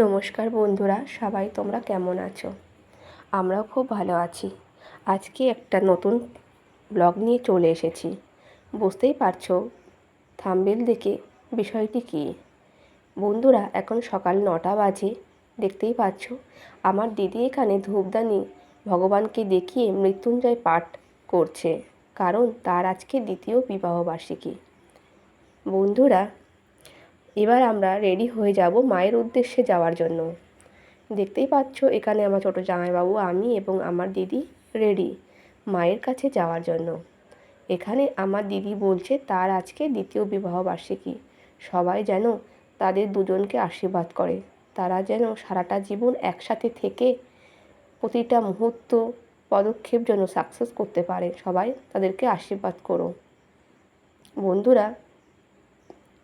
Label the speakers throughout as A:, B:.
A: নমস্কার বন্ধুরা, সবাই তোমরা কেমন আছো? আমরাও খুব ভালো আছি। আজকে একটা নতুন ব্লগ নিয়ে চলে এসেছি। বুঝতেই পারছ থাম্বেল দেখে বিষয়টি কী? বন্ধুরা, এখন সকাল নটা বাজে, দেখতেই পাচ্ছ আমার দিদি এখানে ধূপদানি ভগবানকে দেখিয়ে মৃত্যুঞ্জয় পাঠ করছে, কারণ তার আজকে দ্বিতীয় বিবাহবার্ষিকী বন্ধুরা এবার আমরা রেডি হয়ে যাব মায়ের উদ্দেশ্যে যাওয়ার জন্য। দেখতেই পাচ্ছ, এখানে আমার ছোটো জামাইবাবু, আমি এবং আমার দিদি রেডি মায়ের কাছে যাওয়ার জন্য। এখানে আমার দিদি বলছে, তার আজকে দ্বিতীয় বিবাহবার্ষিকী সবাই যেন তাদের দুজনকে আশীর্বাদ করে। তারা যেন সারাটা জীবন একসাথে থেকে প্রতিটা মুহূর্ত পদক্ষেপ যেন সাকসেস করতে পারে। সবাই তাদেরকে আশীর্বাদ করো। বন্ধুরা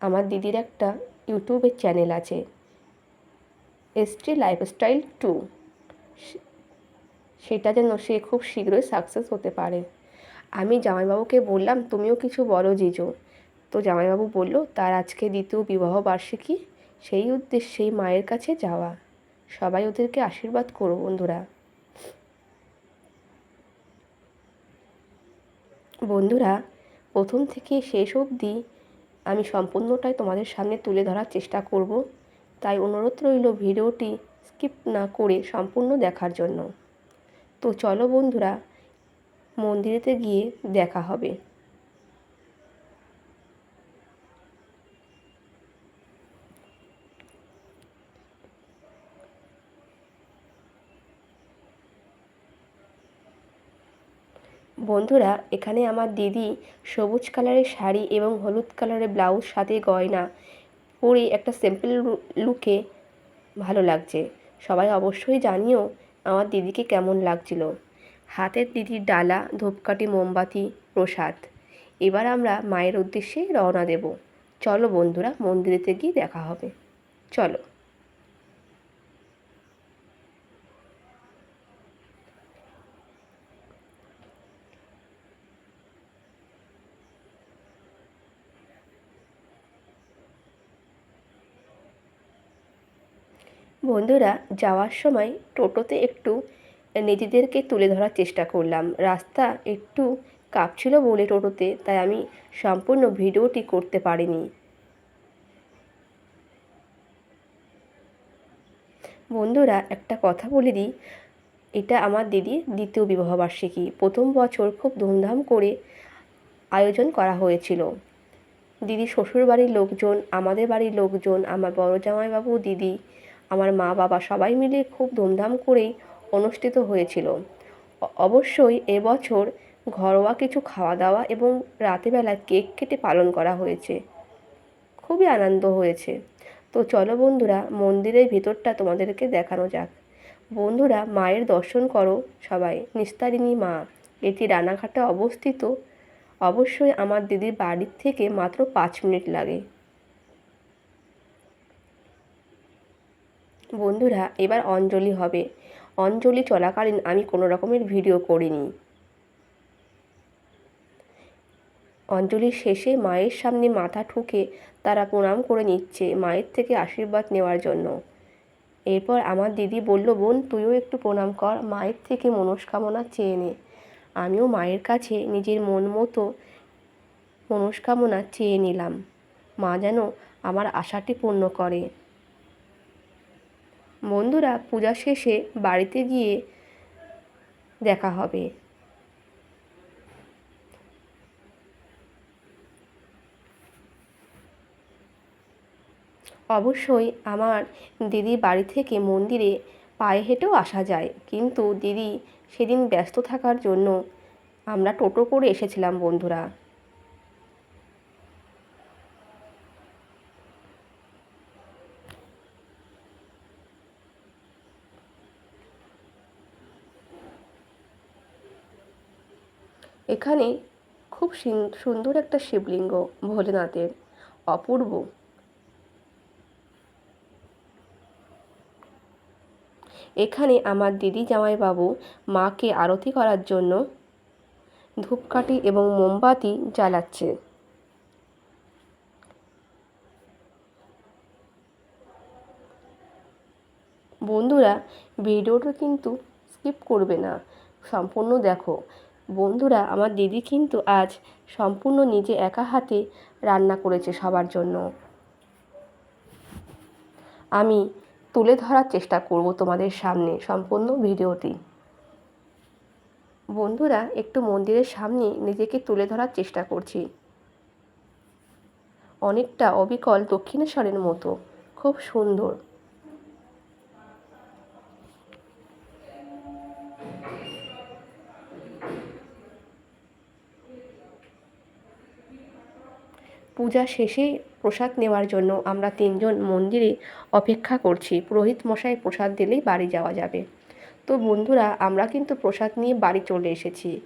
A: আমার দিদির একটা ইউটিউবের চ্যানেল আছে। এসটি লাইফস্টাইল টু সেটা যেন সে খুব শীঘ্রই সাকসেস হতে পারে। আমি জামাইবাবুকে বললাম, তুমিও কিছু বলো জিজো। তো জামাইবাবু বলল, তার আজকে দ্বিতীয় বিবাহ বার্ষিকী, সেই উদ্দেশ্যেই মায়ের কাছে যাওয়া। সবাই ওদেরকে আশীর্বাদ করো বন্ধুরা। বন্ধুরা, প্রথম থেকে শেষ অবধি আমি সম্পূর্ণটাই তোমাদের সামনে তুলে ধরার চেষ্টা করব। তাই অনুরোধ রইল ভিডিওটি স্কিপ না করে সম্পূর্ণ দেখার জন্য। তো চলো বন্ধুরা, মন্দিরেতে গিয়ে দেখা হবে। বন্ধুরা, এখানে আমার দিদি সবুজ কালারের শাড়ি এবং হলুদ কালারের ব্লাউজ সাথে গয়না পরে একটা সিম্পল লুকে ভালো লাগছে। সবাই অবশ্যই জানিও আমার দিদিকে কেমন লাগছিল। হাতের দিদির ডালা, ধূপকাঠি, মোমবাতি, প্রসাদ। এবার আমরা মায়ের উদ্দেশ্যে রওনা দেব। চলো বন্ধুরা মন্দিরেতে গিয়ে দেখা হবে। চলো। বন্ধুরা, যাওয়ার সময় টোটোতে একটু নিজেদেরকে তুলে ধরার চেষ্টা করলাম। রাস্তা একটু কাঁপছিল বলে টোটোতে, তাই আমি সম্পূর্ণ ভিডিওটি করতে পারিনি। বন্ধুরা, একটা কথা বলে দিই, এটা আমার দিদির দ্বিতীয় বিবাহবার্ষিকী। প্রথম বছর খুব ধুমধাম করে আয়োজন করা হয়েছিল। দিদি শ্বশুর বাড়ির লোকজন, আমাদের বাড়ির লোকজন, আমার বড় জামাইবাবু, দিদি আমার মা বাবা সবাই মিলে খুব ধুমধাম করেই অনুষ্ঠিত হয়েছিল। অবশ্যই এবছর ঘরোয়া কিছু খাওয়া দাওয়া এবং রাতেবেলা কেক কেটে পালন করা হয়েছে। খুবই আনন্দ হয়েছে। তো চলো বন্ধুরা, মন্দিরের ভিতরটা তোমাদেরকে দেখানো যাক। বন্ধুরা, মায়ের দর্শন করো সবাই। নিস্তারিণী মা, এটি রানাঘাটে অবস্থিত। অবশ্যই আমার দিদির বাড়ির থেকে মাত্র পাঁচ মিনিট লাগে। বন্ধুরা, এবার অঞ্জলি হবে। অঞ্জলি চলাকালীন আমি কোনো রকমের ভিডিও করিনি। অঞ্জলির শেষে মায়ের সামনে মাথা ঠুকে তারা প্রণাম করে নিচ্ছে মায়ের থেকে আশীর্বাদ নেওয়ার জন্য। এরপর আমার দিদি বলল, বোন, তুইও একটু প্রণাম কর, মায়ের থেকে মনস্কামনা চেয়ে নে। আমিও মায়ের কাছে নিজের মন মতো মনস্কামনা চেয়ে নিলাম। মা যেন আমার আশাটি পূর্ণ করে। বন্ধুরা পূজা শেষে বাড়িতে গিয়ে দেখা হবে। অবশ্যই আমার দিদি বাড়ি থেকে মন্দিরে পায়ে হেঁটেও আসা যায়, কিন্তু দিদি সেদিন ব্যস্ত থাকার জন্য আমরা টোটো করে এসেছিলাম বন্ধুরা। এখানে খুব সুন্দর একটা শিবলিঙ্গ ভোলেনাথের অপূর্ব। এখানে আমার দিদি জামাইবাবু মাকে আরতি করার জন্য ধূপকাঠি এবং মোমবাতি জ্বালাচ্ছে। বন্ধুরা, ভিডিওটা কিন্তু স্কিপ করবে না, সম্পূর্ণ দেখো। বন্ধুরা, আমার দিদি কিন্তু আজ সম্পূর্ণ নিজে একা হাতে রান্না করেছে সবার জন্য। আমি তুলে ধরার চেষ্টা করব তোমাদের সামনে সম্পূর্ণ ভিডিওটি। বন্ধুরা, একটু মন্দিরের সামনে নিজেকে তুলে ধরার চেষ্টা করছি। অনেকটা অবিকল দক্ষিণেশ্বরের মতো, খুব সুন্দর। পূজা শেষে প্রসাদ নেওয়ার জন্য আমরা তিনজন মন্দিরে অপেক্ষা করছি। পুরোহিত মশাই প্রসাদ দিলেই বাড়ি যাওয়া যাবে। তো বন্ধুরা, আমরা কিন্তু প্রসাদ নিয়ে বাড়ি চলে এসেছি।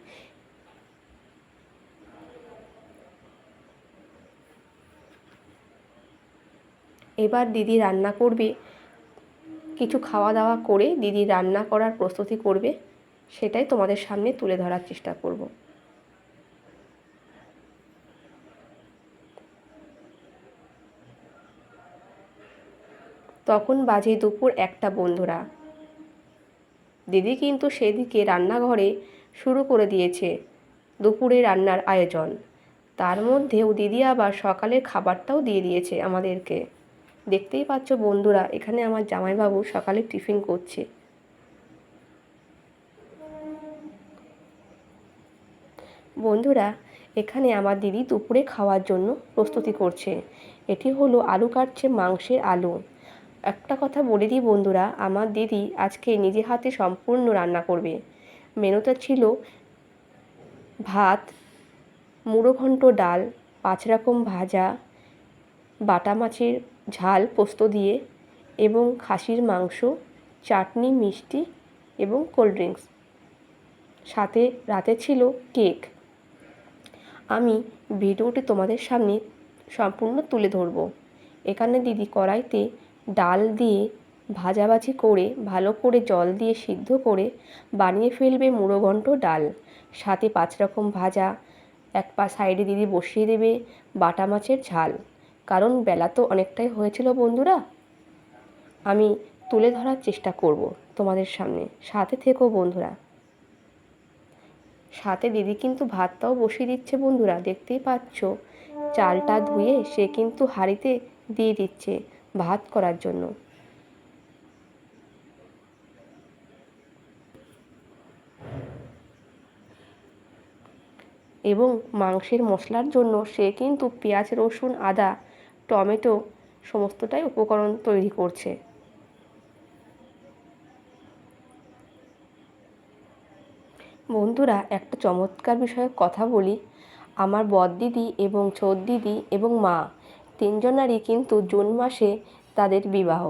A: এবার দিদি রান্না করবে। কিছু খাওয়া দাওয়া করে দিদি রান্না করার প্রস্তুতি করবে। সেটাই তোমাদের সামনে তুলে ধরার চেষ্টা করব। তখন বাজে দুপুর একটা বন্ধুরা। দিদি কিন্তু সেদিকে রান্নাঘরে শুরু করে দিয়েছে দুপুরে রান্নার আয়োজন। তার মধ্যেও দিদি আবার সকালের খাবারটাও দিয়ে দিয়েছে আমাদেরকে। দেখতেই পাচ্ছ বন্ধুরা, এখানে আমার জামাইবাবু সকালে টিফিন করছে। বন্ধুরা, এখানে আমার দিদি দুপুরে খাওয়ার জন্য প্রস্তুতি করছে। এটি হলো আলু কাটছে মাংসের আলু। একটা কথা বলে দিই বন্ধুরা, আমার দিদি আজকে নিজে হাতে সম্পূর্ণ রান্না করবে। মেনুতে ছিল ভাত মুড়ো ঘন্ট ডাল, পাঁচ রকম ভাজা, বাটা মাছের ঝাল পোস্ত দিয়ে এবং খাসির মাংস, চাটনি, মিষ্টি এবং কোল্ড ড্রিঙ্কস। সাথে রাতে ছিল কেক। আমি ভিডিওটি তোমাদের সামনে সম্পূর্ণ তুলে ধরব। এখানে দিদি কড়াইতে ডাল দিয়ে ভাজাভাজি করে, ভালো করে জল দিয়ে সিদ্ধ করে বানিয়ে ফেলবে মুড়ো ঘন্ট ডাল। সাথে পাঁচ রকম ভাজা, এক পা সাইডে দিদি বসিয়ে দেবে বাটা মাছের ঝাল। কারণ বেলা তো অনেকটাই হয়েছিল বন্ধুরা। আমি তুলে ধরার চেষ্টা করব তোমাদের সামনে। সাথে থেকো বন্ধুরা। সাথে দিদি কিন্তু ভাতটাও বসিয়ে দিচ্ছে বন্ধুরা। দেখতেই পাচ্ছ, চালটা ধুয়ে সে কিন্তু হাঁড়িতে দিয়ে দিচ্ছে। ভাত করার জন্য। এবং মাংসের মশলার জন্য সে কিন্তু পেঁয়াজ, রসুন, আদা, টমেটো সমস্তটাই উপকরণ তৈরি করছে। বন্ধুরা, একটা চমৎকার বিষয়ে কথা বলি। আমার বড়দিদি এবং ছোট দিদি এবং মা তিনজনারই কিন্তু জুন মাসে তাদের বিবাহ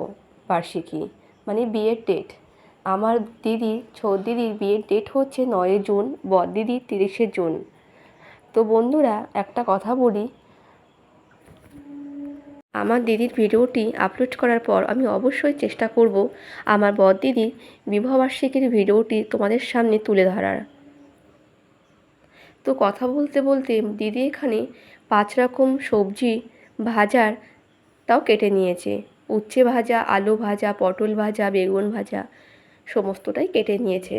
A: বার্ষিকী মানে বিয়ের ডেট আমার দিদি, ছোট দিদির বিয়ের ডেট হচ্ছে নয় জুন বড়দিদির তিরিশে জুন। তো বন্ধুরা, একটা কথা বলি। আমার দিদির ভিডিওটি আপলোড করার পর আমি অবশ্যই চেষ্টা করব আমার বর দিদির বিবাহবার্ষিকীর ভিডিওটি তোমাদের সামনে তুলে ধরার। তো কথা বলতে বলতে দিদি এখানে পাঁচ রকম সবজি ভাজার তাও কেটে নিয়েছে। উচ্ছে ভাজা, আলু ভাজা, পটল ভাজা, বেগুন ভাজা, সমস্তটাই কেটে নিয়েছে।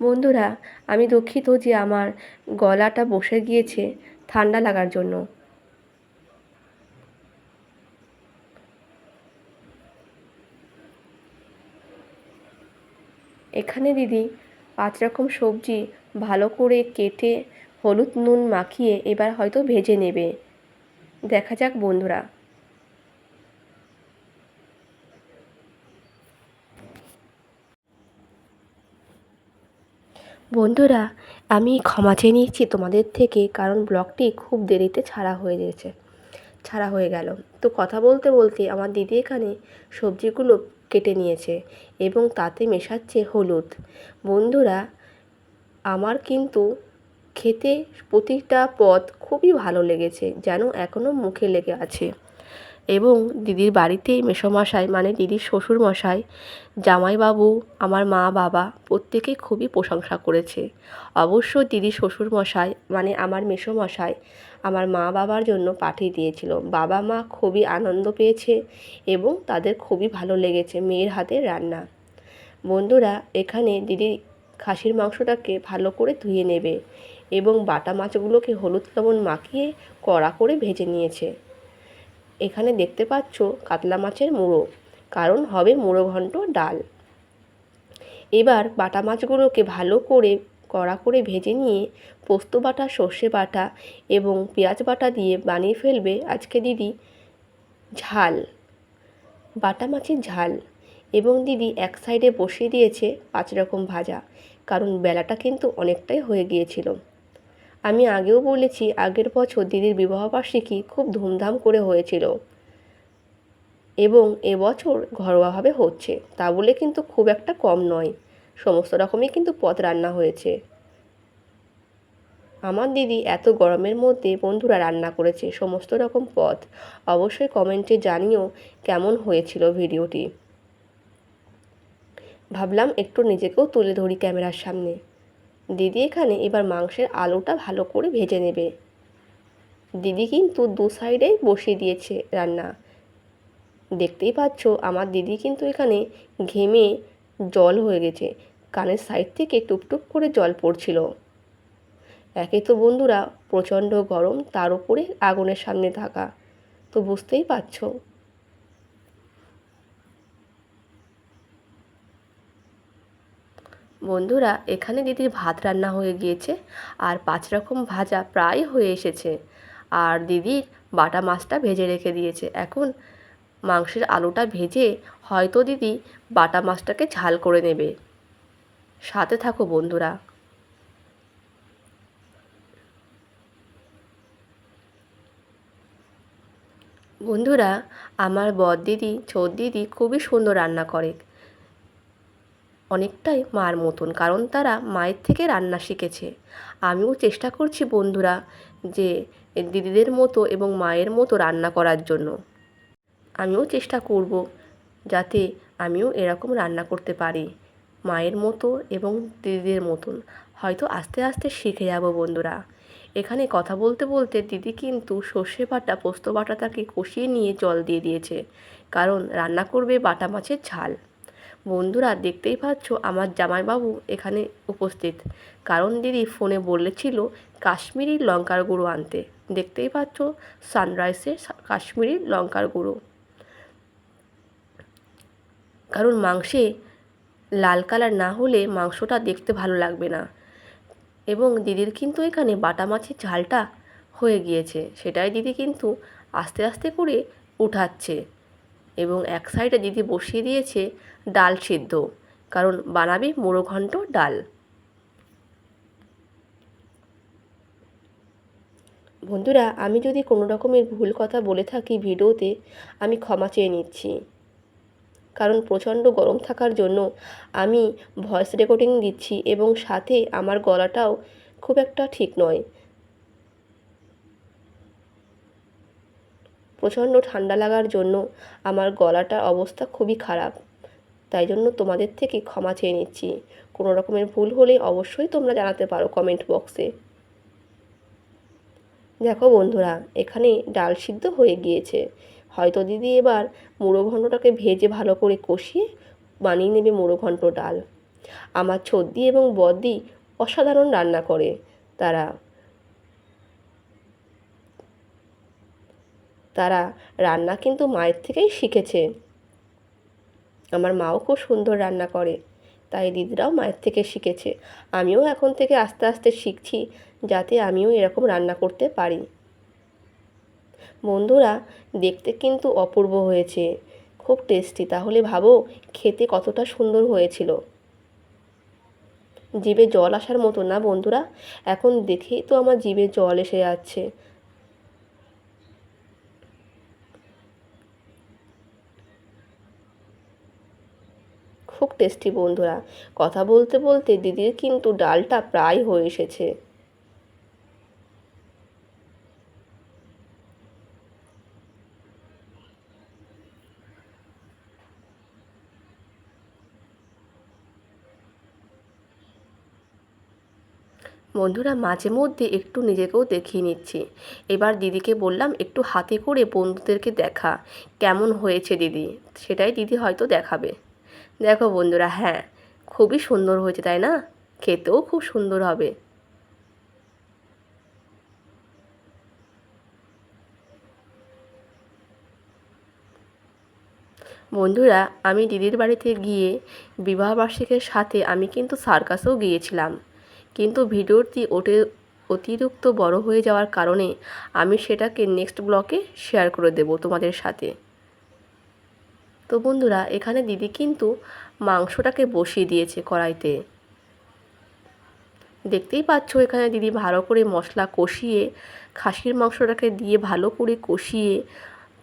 A: বন্ধুরা, আমি দুঃখিত যে আমার গলাটা বসে গিয়েছে ঠান্ডা লাগার জন্য। এখানে দিদি পাঁচ রকম সবজি ভালো করে কেটে হলুদ নুন মাখিয়ে এবার হয়তো ভেজে নেবে। দেখা যাক, বন্ধুরা। বন্ধুরা, আমি ক্ষমা চেয়ে নিচ্ছি তোমাদের থেকে, কারণ ব্লগটি খুব দেরিতে ছাড়া হয়ে গেছে, ছাড়া হয়ে গেল। তো কথা বলতে বলতে আমার দিদি এখানে সবজিগুলো কেটে নিয়েছে এবং তাতে মেশাচ্ছে হলুদ। বন্ধুরা, আমার কিন্তু খেতে প্রতিটা পদ খুবই ভালো লেগেছে, যেন এখনও মুখে লেগে আছে। এবং দিদির বাড়িতেই মেসোমশাই মানে দিদির শ্বশুরমশাই, জামাইবাবু, আমার মা, বাবা প্রত্যেকে খুবই প্রশংসা করেছে। অবশ্য দিদির শ্বশুরমশাই মানে আমার মেসোমশাই, আমার মা, বাবার জন্য পাঠিয়ে দিয়েছিল। বাবা মা খুবই আনন্দ পেয়েছে এবং তাদের খুবই ভালো লেগেছে মেয়ের হাতের রান্না। বন্ধুরা, এখানে দিদি খাসির মাংসটাকে ভালো করে ধুয়ে নেবে। এবং বাটা মাছগুলোকে হলুদ লবণ মাখিয়ে কড়া করে ভেজে নিয়েছে। এখানে দেখতে পাচ্ছ কাতলা মাছের মুড়ো, কারণ হবে মুড়ো ঘন্ট ডাল। এবার বাটা মাছগুলোকে ভালো করে কড়া করে ভেজে নিয়ে পোস্ত বাটা, সর্ষে বাটা এবং পেঁয়াজ বাটা দিয়ে বানিয়ে ফেলবে আজকে দিদি ঝাল, বাটা মাছের ঝাল। এবং দিদি এক সাইডে বসিয়ে দিয়েছে পাঁচ রকম ভাজা, কারণ বেলাটা কিন্তু অনেকটাই হয়ে গিয়েছিল। আমি আগেও বলেছি, আগের বছর দিদির বিবাহবার্ষিকী খুব ধুমধাম করে হয়েছিল। এবং এবছর ঘরোয়াভাবে হচ্ছে, তা বলে কিন্তু খুব একটা কম নয়। সমস্ত রকমই কিন্তু পদ রান্না হয়েছে। আমার দিদি এত গরমের মধ্যে বন্ধুরা রান্না করেছে, সমস্ত রকম পদ অবশ্যই কমেন্টে জানিও কেমন হয়েছিল ভিডিওটি। ভাবলাম একটু নিজেকেও তুলে ধরি ক্যামেরার সামনে। দিদি এখানে এবার মাংসের আলুটা ভালো করে ভেজে নেবে। দিদি কিন্তু দু সাইডেই বসিয়ে দিয়েছে রান্না। দেখতেই পাচ্ছ, আমার দিদি কিন্তু এখানে ঘেমে জল হয়ে গেছে। কানের সাইড থেকে টুপটুপ করে জল পড়ছিল। একে তো বন্ধুরা প্রচণ্ড গরম, তার উপরে আগুনের সামনে থাকা। তো বুঝতেই পারছ বন্ধুরা, এখানে দিদির ভাত রান্না হয়ে গিয়েছে আর পাঁচ রকম ভাজা প্রায় হয়ে এসেছে। আর দিদির বাটা মাছটা ভেজে রেখে দিয়েছে। এখন মাংসের আলুটা ভেজে হয়তো দিদি বাটা মাছটাকে ঝাল করে নেবে। সাথে থাকো বন্ধুরা। বন্ধুরা, আমার বর দিদি ছোট দিদি খুবই সুন্দর রান্না করে। অনেকটাই মার মতন, কারণ তারা মায়ের থেকে রান্না শিখেছে। আমিও চেষ্টা করছি বন্ধুরা যে দিদিদের মতো এবং মায়ের মতো রান্না করার জন্য। আমিও চেষ্টা করব যাতে আমিও এরকম রান্না করতে পারি, মায়ের মতো এবং দিদিদের মতন। হয়তো আস্তে আস্তে শিখে যাব বন্ধুরা। এখানে কথা বলতে বলতে দিদি কিন্তু সর্ষে বাটা, পোস্ত বাটাটাকে কষিয়ে নিয়ে জল দিয়ে দিয়েছে, কারণ রান্না করবে বাটা মাছের ঝাল। বন্ধুরা, দেখতেই পাচ্ছ আমার জামাইবাবু এখানে উপস্থিত। কারণ দিদি ফোনে বলেছিল কাশ্মীরি লঙ্কার গুঁড়ো আনতে। দেখতেই পাচ্ছ সানরাইসের কাশ্মীরি লঙ্কার গুঁড়ো। কারণ মাংসে লাল কালার না হলে মাংসটা দেখতে ভালো লাগবে না। এবং দিদির কিন্তু এখানে বাটা মাছের ঝালটা হয়ে গিয়েছে। সেটাই দিদি কিন্তু আস্তে আস্তে করে উঠাচ্ছে। এবং এক সাইডে দিদি বসিয়ে দিয়েছে ডাল সিদ্ধ, কারণ বানাবে মুড়ো ঘন্ট ডাল। বন্ধুরা, আমি যদি কোনো রকমের ভুল কথা বলে থাকি ভিডিওতে, আমি ক্ষমা চেয়ে নিচ্ছি। কারণ প্রচণ্ড গরম থাকার জন্য আমি ভয়েস রেকর্ডিং দিচ্ছি এবং সাথে আমার গলাটাও খুব একটা ঠিক নয়। প্রচণ্ড ঠান্ডা লাগার জন্য আমার গলাটার অবস্থা খুবই খারাপ। তাই জন্য তোমাদের থেকে ক্ষমা চেয়ে নিচ্ছি। কোনো রকমের ভুল হলে অবশ্যই তোমরা জানাতে পারো কমেন্ট বক্সে। দেখো বন্ধুরা, এখানে ডাল সিদ্ধ হয়ে গিয়েছে। হয়তো দিদি এবার মুড়ো ঘণ্টটাকে ভেজে ভালো করে কষিয়ে বানিয়ে নেবে মুড়ো ঘণ্ট ডাল। আমার ছদ্দি এবং বদ্দি অসাধারণ রান্না করে তারা। তারা রান্না কিন্তু মায়ের থেকেই শিখেছে। আমার মাও খুব সুন্দর রান্না করে, তাই দিদিরাও মায়ের থেকে শিখেছে। আমিও এখন থেকে আস্তে আস্তে শিখছি যাতে আমিও এরকম রান্না করতে পারি। বন্ধুরা, দেখতে কিন্তু অপূর্ব হয়েছে। খুব টেস্টি তাহলে ভাবো, খেতে কতটা সুন্দর হয়েছিল। জিভে জল আসার মতো না বন্ধুরা? এখন দেখেই তো আমার জিভে জল এসে যাচ্ছে। টেস্টি বন্ধুরা। কথা বলতে বলতে দিদির কিন্তু ডালটা প্রায় হয়ে এসেছে। বন্ধুরা, মাঝে মধ্যে একটু নিজেকেও দেখিয়ে নিচ্ছি। এবার দিদিকে বললাম, একটু হাতে করে বন্ধুদেরকে দেখা। কেমন হয়েছে দিদি? সেটাই দিদি হয়তো দেখাবে। দেখো বন্ধুরা হ্যাঁ খুবই সুন্দর হয়েছে, তাই না? খেতেও খুব সুন্দর হবে। বন্ধুরা, আমি দিদির বাড়িতে গিয়ে বিবাহবার্ষিকের সাথে আমি কিন্তু সার্কাসেও গিয়েছিলাম। কিন্তু ভিডিওটি ওটে, অতিরিক্ত বড় হয়ে যাওয়ার কারণে আমি সেটাকে নেক্সট ব্লকে শেয়ার করে দেব তোমাদের সাথে। তো বন্ধুরা, এখানে দিদি কিন্তু মাংসটাকে বসিয়ে দিয়েছে কড়াইতে। দেখতেই পাচ্ছ, এখানে দিদি ভালো করে মশলা কষিয়ে, খাসির মাংসটাকে দিয়ে ভালো করে কষিয়ে,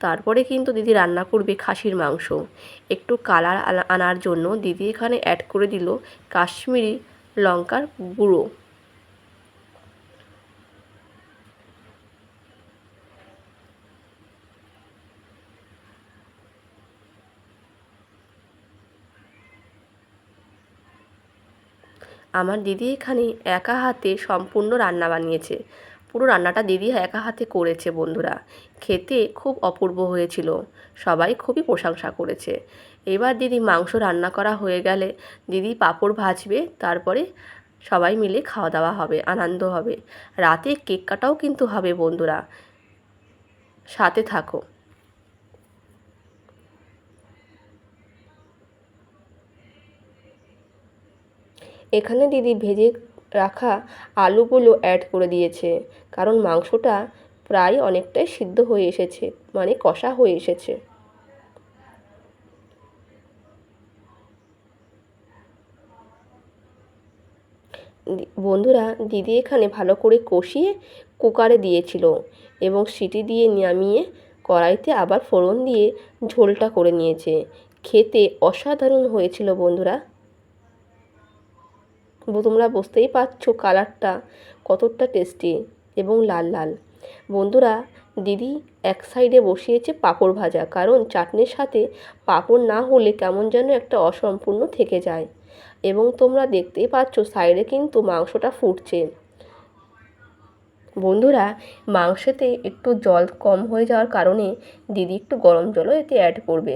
A: তারপরে কিন্তু দিদি রান্না করবে খাসির মাংস। একটু কালার আনার জন্য দিদি এখানে অ্যাড করে দিল কাশ্মীরি লঙ্কার গুঁড়ো। আমার দিদি এখানে একা হাতে সম্পূর্ণ রান্না বানিয়েছে। পুরো রান্নাটা দিদি একা হাতে করেছে বন্ধুরা। খেতে খুব অপূর্ব হয়েছিল। সবাই খুবই প্রশংসা করেছে। এবার দিদি মাংস রান্না করা হয়ে গেলে দিদি পাঁপড় ভাজবে, তারপরে সবাই মিলে খাওয়া দাওয়া হবে, আনন্দ হবে। রাতে কেক কাটাও কিন্তু হবে বন্ধুরা। সাথে থাকো। এখানে দিদি ভেজে রাখা আলুগুলো অ্যাড করে দিয়েছে। কারণ মাংসটা প্রায় অনেকটাই সিদ্ধ হয়ে এসেছে মানে কষা হয়ে এসেছে। বন্ধুরা, দিদি এখানে ভালো করে কষিয়ে কুকারে দিয়েছিল এবং সিটি দিয়ে নামিয়ে কড়াইতে আবার ফোড়ন দিয়ে ঝোলটা করে নিয়েছে। খেতে অসাধারণ হয়েছিল, বন্ধুরা। তোমরা বুঝতেই পারছ কালারটা কতটা টেস্টি এবং লাল লাল। বন্ধুরা, দিদি এক সাইডে বসিয়েছে পাঁপড় ভাজা, কারণ চাটনির সাথে পাঁপড় না হলে কেমন যেন একটা অসম্পূর্ণ থেকে যায়। এবং তোমরা দেখতেই পাচ্ছ সাইডে কিন্তু মাংসটা ফুটছে। বন্ধুরা, মাংসেতে একটু জল কম হয়ে যাওয়ার কারণে দিদি একটু গরম জলও এতে অ্যাড করবে।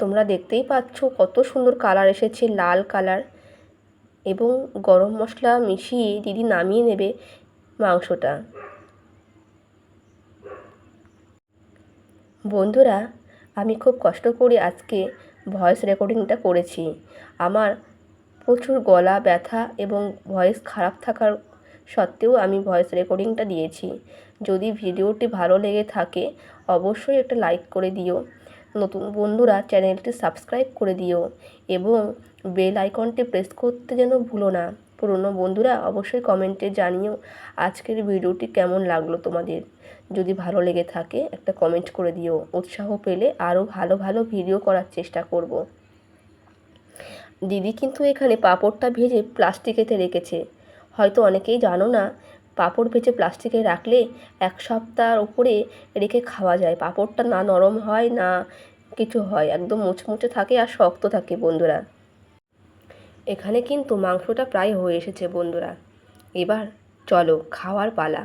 A: তোমরা দেখতেই পাচ্ছ কত সুন্দর কালার এসেছে, লাল কালার এবং গরম মশলা মিশিয়ে দিদি নামিয়ে নেবে মাংসটা। বন্ধুরা, আমি খুব কষ্ট করে আজকে ভয়েস রেকর্ডিংটা করেছি। আমার প্রচুর গলা ব্যথা এবং ভয়েস খারাপ থাকার সত্ত্বেও আমি ভয়েস রেকর্ডিংটা দিয়েছি। যদি ভিডিওটি ভালো লেগে থাকে, অবশ্যই একটা লাইক করে দিও। নতুন বন্ধুরা চ্যানেলটি সাবস্ক্রাইব করে দিও এবং বেল আইকনটি প্রেস করতে যেন ভুলো না। পুরনো বন্ধুরা অবশ্যই কমেন্টে জানিও আজকের ভিডিওটি কেমন লাগল তোমাদের। যদি ভালো লেগে থাকে একটা কমেন্ট করে দিও। উৎসাহ পেলে আরও ভালো ভালো ভিডিও করার চেষ্টা করব। দিদি কিন্তু এখানে পাঁপড়টা ভেজে প্লাস্টিকেতে রেখেছে। হয়তো অনেকেই জানো না পাঁপড় ভেজে প্লাস্টিকে রাখলে এক সপ্তাহ ওপরে রেখে খাওয়া যায়। পাঁপড়টা না নরম হয়, না কিছু হয়, একদম মুচমুচে থাকে আর শক্ত থাকে বন্ধুরা। এখানে কিন্তু মাংসটা প্রায় হয়ে এসেছে বন্ধুরা। এবার চলো খাওয়ার পালা।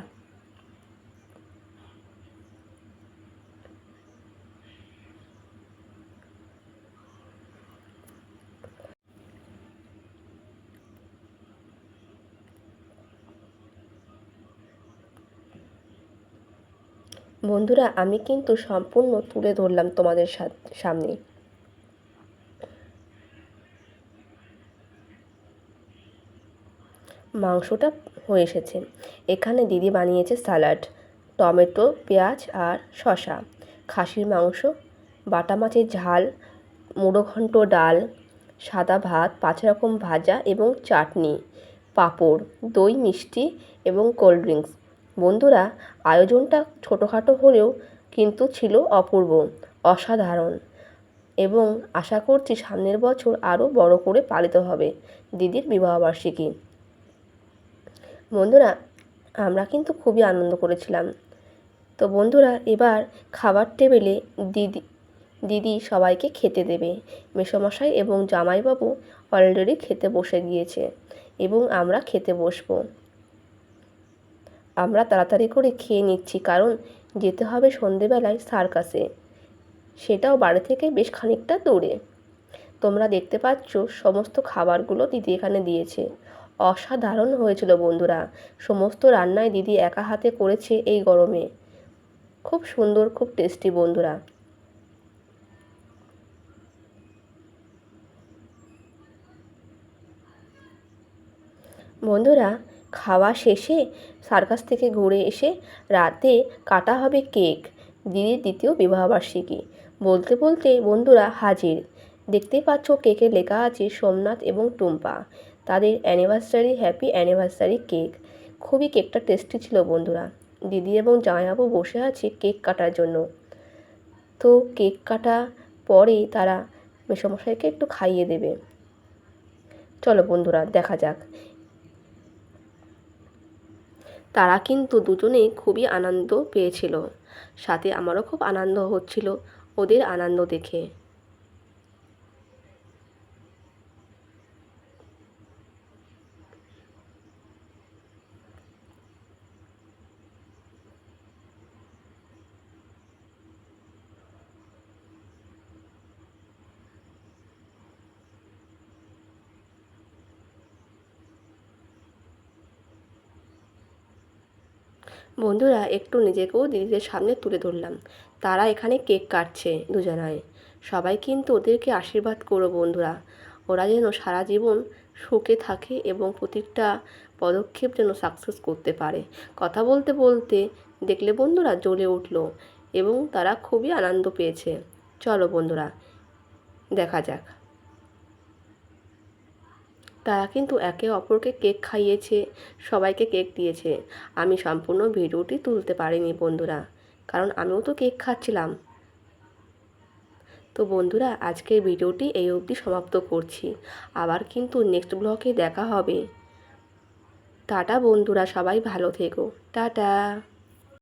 A: বন্ধুরা, আমি কিন্তু সম্পূর্ণ তুলে ধরলাম তোমাদের সামনে। মাংসটা হয়ে এসেছে। এখানে দিদি বানিয়েছে স্যালাড, টমেটো, পেঁয়াজ আর শশা খাসির মাংস, বাটা মাছের ঝাল, মুড়ো ঘন্ট ডাল, সাদা ভাত, পাঁচ রকম ভাজা এবং চাটনি, পাঁপড়, দই মিষ্টি এবং কোল্ড ড্রিঙ্কস। বন্ধুরা, আয়োজনটা ছোটোখাটো হলেও কিন্তু ছিল অপূর্ব, অসাধারণ এবং আশা করছি সামনের বছর আরও বড় করে পালিত হবে দিদির বিবাহবার্ষিকী। বন্ধুরা, আমরা কিন্তু খুবই আনন্দ করেছিলাম। তো বন্ধুরা, এবার খাবার টেবিলে দিদি দিদি সবাইকে খেতে দেবে। মেসোমশাই এবং জামাইবাবু অলরেডি খেতে বসে গিয়েছে এবং আমরা খেতে বসবো। আমরা তাড়াতাড়ি করে খেয়ে নিচ্ছি, কারণ যেতে হবে সন্ধেবেলায় সার্কাসে। সেটাও বাড়ি থেকে বেশ খানিকটা দূরে। তোমরা দেখতে পাচ্ছ সমস্ত খাবারগুলো দিদি এখানে দিয়েছে। অসাধারণ হয়েছিল বন্ধুরা। সমস্ত রান্নায় দিদি একা হাতে করেছে এই গরমে। খুব সুন্দর, খুব টেস্টি বন্ধুরা। বন্ধুরা খাওয়া শেষে সার্কাস থেকে ঘুরে এসে রাতে কাটা হবে কেক দিদির দ্বিতীয় বিবাহবার্ষিকী। বলতে বলতে বন্ধুরা হাজির। দেখতেই পাচ্ছ কেকে লেখা আছে সোমনাথ এবং টুম্পা। তাদের অ্যানিভার্সারি হ্যাপি অ্যানিভার্সারি কেক খুবই কেকটা টেস্টি ছিল বন্ধুরা। দিদি এবং জামাইবাবু বসে আছে কেক কাটার জন্য। তো কেক কাটা পরে তারা মেসমশাইকে একটু খাইয়ে দেবে। চলো বন্ধুরা, দেখা যাক। তারা কিন্তু দুজনেই খুবই আনন্দ পেয়েছিল। সাথে আমারও খুব আনন্দ হচ্ছিল ওদের আনন্দ দেখে। বন্ধুরা, একটু নিজেকেও দিদিদের সামনে তুলে ধরলাম। তারা এখানে কেক কাটছে দুজনায় সবাই কিন্তু ওদেরকে আশীর্বাদ করো বন্ধুরা। ওরা যেন সারা জীবন সুখে থাকে এবং প্রতিটা পদক্ষেপ যেন সাকসেস করতে পারে। কথা বলতে বলতে দেখলে বন্ধুরা জ্বলে উঠল এবং তারা খুবই আনন্দ পেয়েছে। চলো বন্ধুরা, দেখা যাক। তারা কিন্তু একে অপরকে কেক খাইয়েছে, সবাইকে কেক দিয়েছে। আমি সম্পূর্ণ ভিডিওটি তুলতে পারিনি, বন্ধুরা, কারণ আমিও তো কেক খাচ্ছিলাম। তো বন্ধুরা, আজকের ভিডিওটি এই অবধি সমাপ্ত করছি। আবার কিন্তু নেক্সট ব্লগে দেখা হবে। টাটা, বন্ধুরা, সবাই ভালো থেকো। টাটা।